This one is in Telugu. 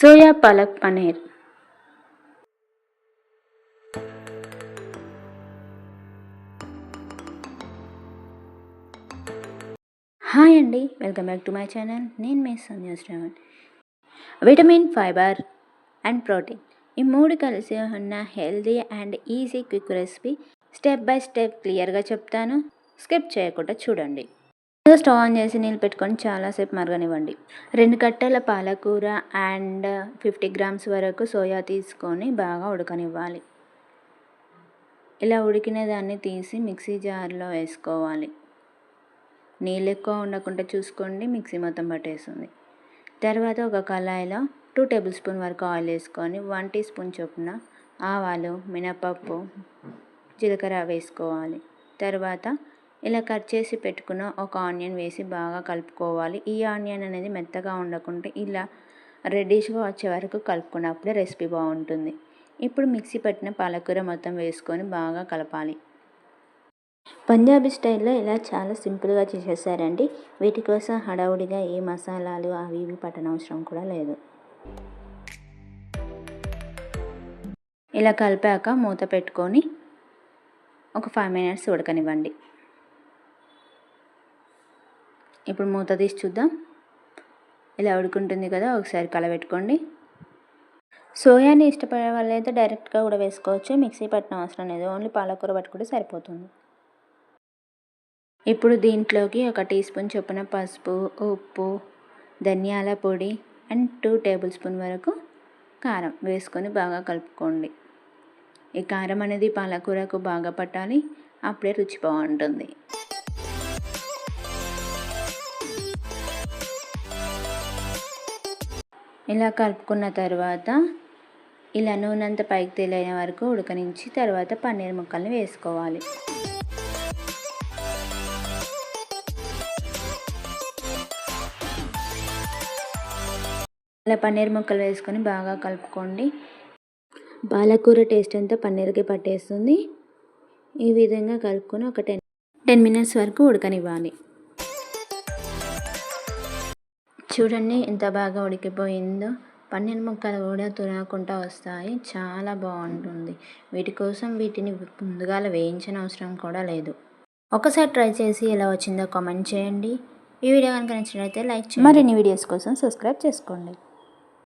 సోయా పాలక్ పనీర్. హాయ్ అండి welcome back to my channel. నేను మీ Sandhya Shravan. Vitamin fibre and protein. ఈ మూడు కలిసి ఉన్న healthy and easy quick recipe step by step క్లియర్గా చెప్తాను. స్కిప్ చేయకుండా చూడండి. స్టవ్ ఆన్ చేసి నీళ్ళు పెట్టుకొని చాలాసేపు మరగనివ్వండి. రెండు కట్టల పాలకూర అండ్ ఫిఫ్టీ గ్రామ్స్ వరకు సోయా తీసుకొని బాగా ఉడకనివ్వాలి. ఇలా ఉడికిన దాన్ని తీసి మిక్సీ జార్లో వేసుకోవాలి. నీళ్ళు ఎక్కువ ఉండకుండా చూసుకోండి మిక్సీ మొత్తం పట్టేస్తుంది. తర్వాత ఒక కళాయిలో టూ టేబుల్ స్పూన్ వరకు ఆయిల్ వేసుకొని వన్ టీ స్పూన్ చొప్పున ఆవాలు మినపప్పు జీలకర్ర వేసుకోవాలి. తర్వాత ఇలా కట్ చేసి పెట్టుకున్న ఒక ఆనియన్ వేసి బాగా కలుపుకోవాలి. ఈ ఆనియన్ అనేది మెత్తగా ఉండకుండా ఇలా రెడ్డిష్గా వచ్చే వరకు కలుపుకున్నప్పుడే రెసిపీ బాగుంటుంది. ఇప్పుడు మిక్సీ పట్టిన పాలకూర మొత్తం వేసుకొని బాగా కలపాలి. పంజాబీ స్టైల్లో ఇలా చాలా సింపుల్గా చేసేసారండి. వీటి కోసం హడావుడిగా ఏ మసాలాలు అవి ఇవి పట్టనవసరం కూడా లేదు. ఇలా కలిపాక మూత పెట్టుకొని ఒక ఫైవ్ మినిట్స్ ఉడకనివ్వండి. ఇప్పుడు మూత తీసి చూద్దాం. ఇలా ఉడుకుంటుంది కదా ఒకసారి కలబెట్టుకోండి. సోయాని ఇష్టపడే వాళ్ళైతే డైరెక్ట్గా కూడా వేసుకోవచ్చు. మిక్సీ పట్టిన అవసరం లేదు. ఓన్లీ పాలకూర పట్టుకుంటే సరిపోతుంది. ఇప్పుడు దీంట్లోకి ఒక టీ స్పూన్ చొప్పున పసుపు ఉప్పు ధనియాల పొడి అండ్ టూ టేబుల్ స్పూన్ వరకు కారం వేసుకొని బాగా కలుపుకోండి. ఈ కారం అనేది పాలకూరకు బాగా పట్టాలి. అప్పుడే రుచి బాగుంటుంది. ఇలా కలుపుకున్న తర్వాత ఇలా నూనె అంతా పైకి తేలైన వరకు ఉడకనించి తర్వాత పన్నీర్ ముక్కల్ని వేసుకోవాలి. ఇలా పన్నీర్ ముక్కలు వేసుకొని బాగా కలుపుకోండి. పాలకూర టేస్ట్ అంతా పన్నీర్కి పట్టేస్తుంది? ఈ విధంగా కలుపుకొని ఒక టెన్ టెన్ మినిట్స్ వరకు ఉడకనివ్వాలి. చూడండి ఎంత బాగా ఉడికిపోయిందో. పన్నీర్ ముక్కలు కూడా తురగకుండా వస్తాయి. చాలా బాగుంటుంది. వీటి కోసం వీటిని ముందుగా వేయించిన అవసరం కూడా లేదు. ఒకసారి ట్రై చేసి ఎలా వచ్చిందో కామెంట్ చేయండి. ఈ వీడియో కనుక నచ్చినట్లయితే లైక్ చేయండి. మరిన్ని వీడియోస్ కోసం సబ్స్క్రైబ్ చేసుకోండి.